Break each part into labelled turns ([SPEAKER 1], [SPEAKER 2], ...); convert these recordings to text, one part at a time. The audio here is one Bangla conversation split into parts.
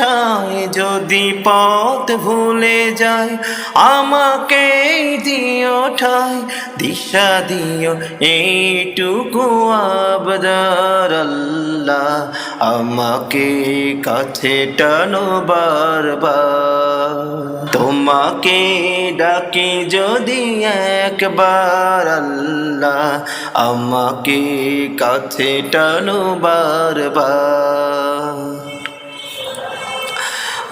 [SPEAKER 1] দিও যদি পথ ভুলে যায় আমাকে দিও ঠাই, দিশা দিও এইটুকু আবদার আল্লাহ, আমাকে কাছে টানো বারবার। তোমাকে ডাকি যদি একবার আল্লাহ, আমাকে কাছে টানো বারবার।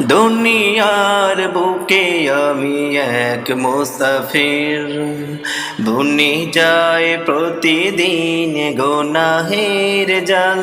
[SPEAKER 1] দুনিয়ার বুকে আমি এক মুসাফির। বুনি যায় প্রতিদিন গোনাহের জাল।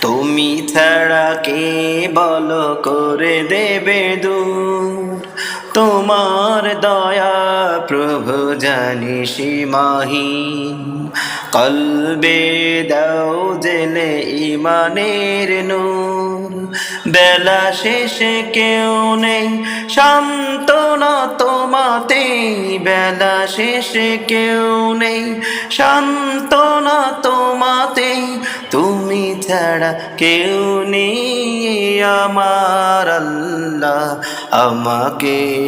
[SPEAKER 1] তুমি ছাড়া কে বলো করে দেবে দূর? তোমার দয়া প্রভু জানি সীমাহীন। কলবে দাও জেলে ইমানের নূর। বেলা শেষে কেউ নেই শান্তনা তোমাতে। বেলা শেষে কেউ নেই শান্তনা তোমাতে। তুমি ছাড়া কেউ নেই, আমার আল্লাহ। আমাকে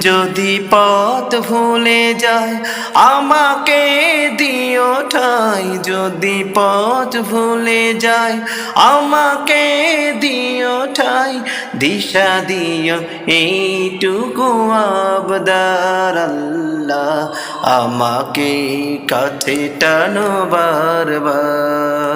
[SPEAKER 1] যদি পথ ভুলে যায়, আমাকে দিও ঠাই। যদি পথ ভুলে যায়, আমাকে দিও ঠাই। দিশা দিও এইটুকু আবদার আল্লাহ, আমাকে কাছে টানো বারবার।